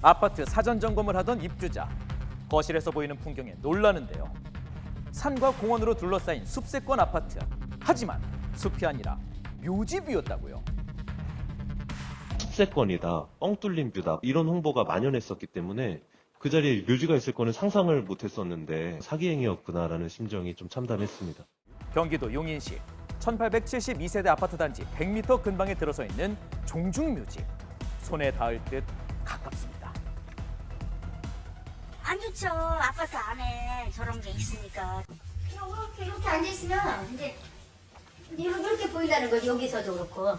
아파트 사전 점검을 하던 입주자 거실에서 보이는 풍경에 놀라는데요. 산과 공원으로 둘러싸인 숲세권 아파트. 하지만 숲이 아니라 묘지뷰였다고요. 습세권이다, 뻥 뚫린 뷰다 이런 홍보가 만연했었기 때문에 그 자리에 묘지가 있을 거는 상상을 못했었는데 사기행위였구나라는 심정이 좀 참담했습니다. 경기도 용인시 1872세대 아파트 단지 100m 근방에 들어서 있는 종중묘지. 손에 닿을 듯 가깝습니다. 안 좋죠. 아파트 안에 저런 게 있으니까. 그냥 이렇게 이렇게 앉아 있으면 이제 이렇게 보인다는 거지 여기서도 그렇고.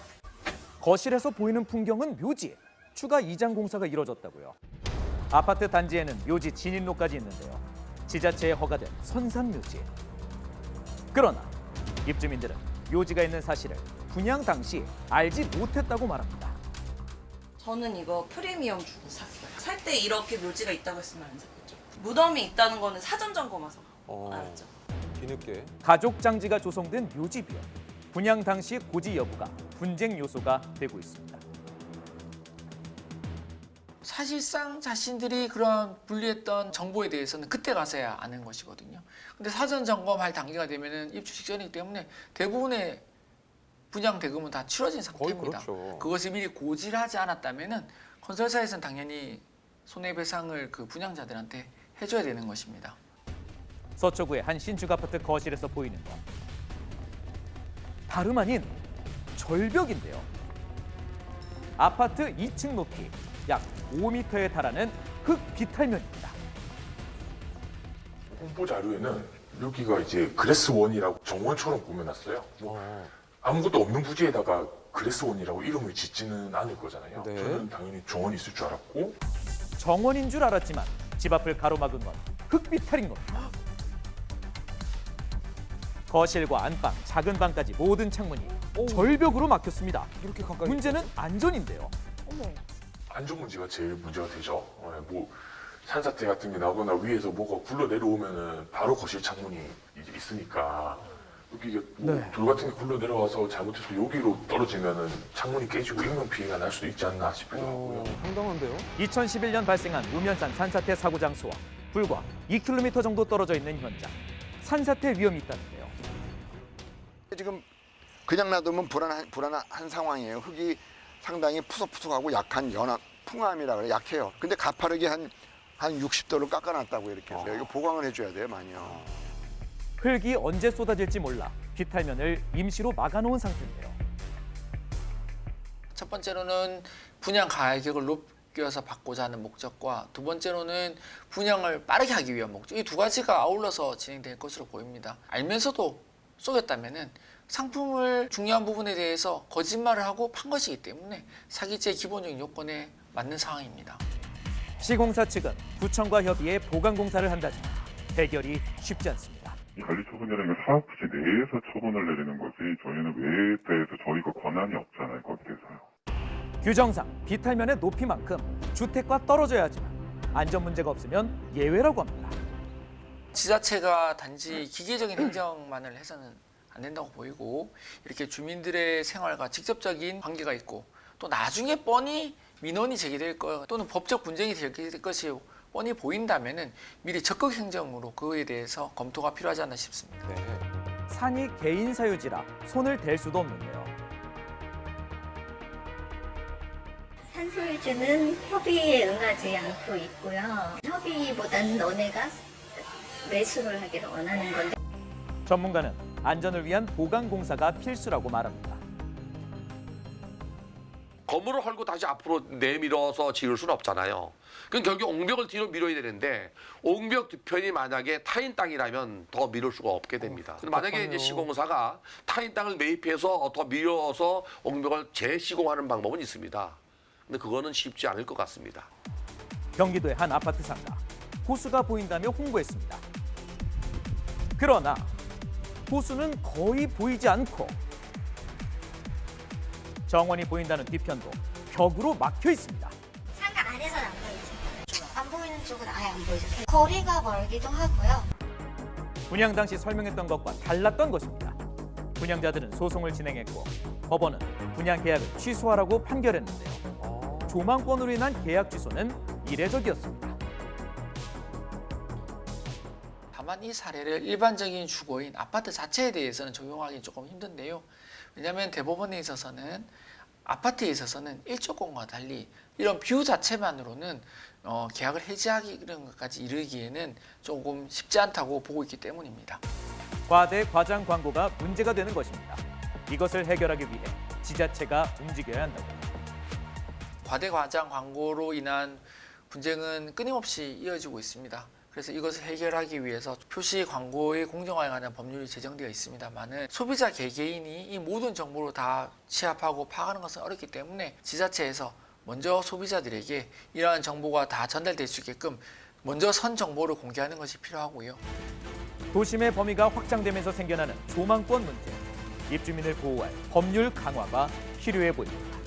거실에서 보이는 풍경은 묘지. 추가 이장 공사가 이뤄졌다고요. 아파트 단지에는 묘지 진입로까지 있는데요. 지자체에 허가된 선산 묘지. 그러나 입주민들은 묘지가 있는 사실을 분양 당시 알지 못했다고 말합니다. 저는 이거 프리미엄 주고 샀어요. 살 때 이렇게 묘지가 있다고 했으면 안 샀겠죠. 무덤이 있다는 거는 사전 점검해서 어, 알았죠. 뒤늦게. 가족 장지가 조성된 묘지뷰. 분양 당시 고지 여부가 분쟁 요소가 되고 있습니다. 사실상 자신들이 그런 분리했던 정보에 대해서는 그때 가서야 아는 것이거든요. 근데 사전 점검할 단계가 되면은 입주 직전이기 때문에 대부분의 분양 대금은 다 치러진 상태입니다. 그렇죠. 것을 미리 고지를 하지 않았다면은 건설사에서는 당연히 손해배상을 그 분양자들한테 해줘야 되는 것입니다. 서초구의 한 신축 아파트 거실에서 보이는 것. 다름 아닌 절벽인데요. 아파트 2층 높이 약 5m에 달하는 흙 비탈면입니다. 홍보 자료에는 여기가 이제 그레스원이라고 정원처럼 꾸며놨어요. 뭐 어, 아무것도 없는 부지에다가 그레스원이라고 이름을 짓지는 않을 거잖아요. 네. 저는 당연히 정원이 있을 줄 알았고 정원인 줄 알았지만 집 앞을 가로막은 건 흙비탈인 겁니다. 거실과 안방, 작은 방까지 모든 창문이 절벽으로 막혔습니다. 이렇게 가까이. 문제는 안전인데요. 안전 문제가 제일 문제가 되죠. 예, 뭐 산사태 같은 게 나거나 위에서 뭐가 굴러 내려오면은 바로 거실 창문이 이제 있으니까 여기 이게 뭐 네. 돌 같은 게 굴러 내려와서 잘못해서 여기로 떨어지면은 창문이 깨지고 인명 피해가 날 수도 있지 않나 싶기도 하고요. 어, 황당한데요? 2011년 발생한 우면산 산사태 사고 장소와 불과 2km 정도 떨어져 있는 현장. 산사태 위험이 있다는데요. 지금 그냥 놔두면 불안한 불안한 한 상황이에요. 흙이 상당히 푸석푸석하고 약한 연한 풍암이라 그래 약해요. 근데 가파르게 한 한 60도를 깎아놨다고 이렇게 해서 이거 보강을 해줘야 돼요, 많이요. 흙이 언제 쏟아질지 몰라 비탈면을 임시로 막아놓은 상태인데요. 첫 번째로는 분양 가격을 높여서 받고자 하는 목적과 두 번째로는 분양을 빠르게 하기 위한 목적 이 두 가지가 아울러서 진행될 것으로 보입니다. 알면서도 속였다면은 상품을 중요한 부분에 대해서 거짓말을 하고 판 것이기 때문에 사기죄 기본적인 요건에 맞는 상황입니다. 시공사 측은 구청과 협의해 보강 공사를 한다지만 해결이 쉽지 않습니다. 이 관리 처분이라는 게 사업부지 내에서 처분을 내리는 거지 저희는 외에 대해서 저희가 권한이 없잖아요 거기에 대해서요. 규정상 비탈면의 높이만큼 주택과 떨어져야 하지만 안전 문제가 없으면 예외라고 합니다. 지자체가 단지 기계적인 행정만을 해서는 안 된다고 보이고 이렇게 주민들의 생활과 직접적인 관계가 있고 또 나중에 뻔히 민원이 제기될 거 또는 법적 분쟁이 제기될 것이 뻔히 보인다면은 미리 적극 행정으로 그에 대해서 검토가 필요하지 않나 싶습니다. 네. 산이 개인 사유지라 손을 댈 수도 없는데요. 산소유주는 협의에 응하지 않고 있고요. 협의보다는 너네가 매수를 하기를 원하는 건데 전문가는 안전을 위한 보강 공사가 필수라고 말합니다. 건물을 헐고 다시 앞으로 내밀어서 지을 수는 없잖아요. 그럼 결국 옹벽을 뒤로 밀어야 되는데 옹벽 뒤편이 만약에 타인 땅이라면 더 밀을 수가 없게 됩니다. 근데 만약에 이제 시공사가 타인 땅을 매입해서 더 밀어서 옹벽을 재시공하는 방법은 있습니다. 근데 그거는 쉽지 않을 것 같습니다. 경기도의 한 아파트 상가 호수가 보인다며 홍보했습니다. 그러나 호수는 거의 보이지 않고 정원이 보인다는 뒤편도 벽으로 막혀 있습니다. 상가 안에서는 안 보이죠. 안 보이는 쪽은 아예 안 보이죠. 거리가 멀기도 하고요. 분양 당시 설명했던 것과 달랐던 것입니다. 분양자들은 소송을 진행했고 법원은 분양 계약을 취소하라고 판결했는데요. 조망권으로 인한 계약 취소는 이례적이었습니다. 다만 이 사례를 일반적인 주거인 아파트 자체에 대해서는 적용하기 조금 힘든데요. 왜냐하면 대법원에 있어서는 아파트에 있어서는 일조권과 달리 이런 뷰 자체만으로는 어, 계약을 해지하기 이런 것까지 이르기에는 조금 쉽지 않다고 보고 있기 때문입니다. 과대 과장 광고가 문제가 되는 것입니다. 이것을 해결하기 위해 지자체가 움직여야 한다고요. 과대 과장 광고로 인한 분쟁은 끊임없이 이어지고 있습니다. 그래서 이것을 해결하기 위해서 표시 광고의 공정화에 관한 법률이 제정되어 있습니다만은 소비자 개개인이 이 모든 정보를 다 취합하고 파악하는 것은 어렵기 때문에 지자체에서 먼저 소비자들에게 이러한 정보가 다 전달될 수 있게끔 먼저 선 정보를 공개하는 것이 필요하고요. 도심의 범위가 확장되면서 생겨나는 조망권 문제. 입주민을 보호할 법률 강화가 필요해 보입니다.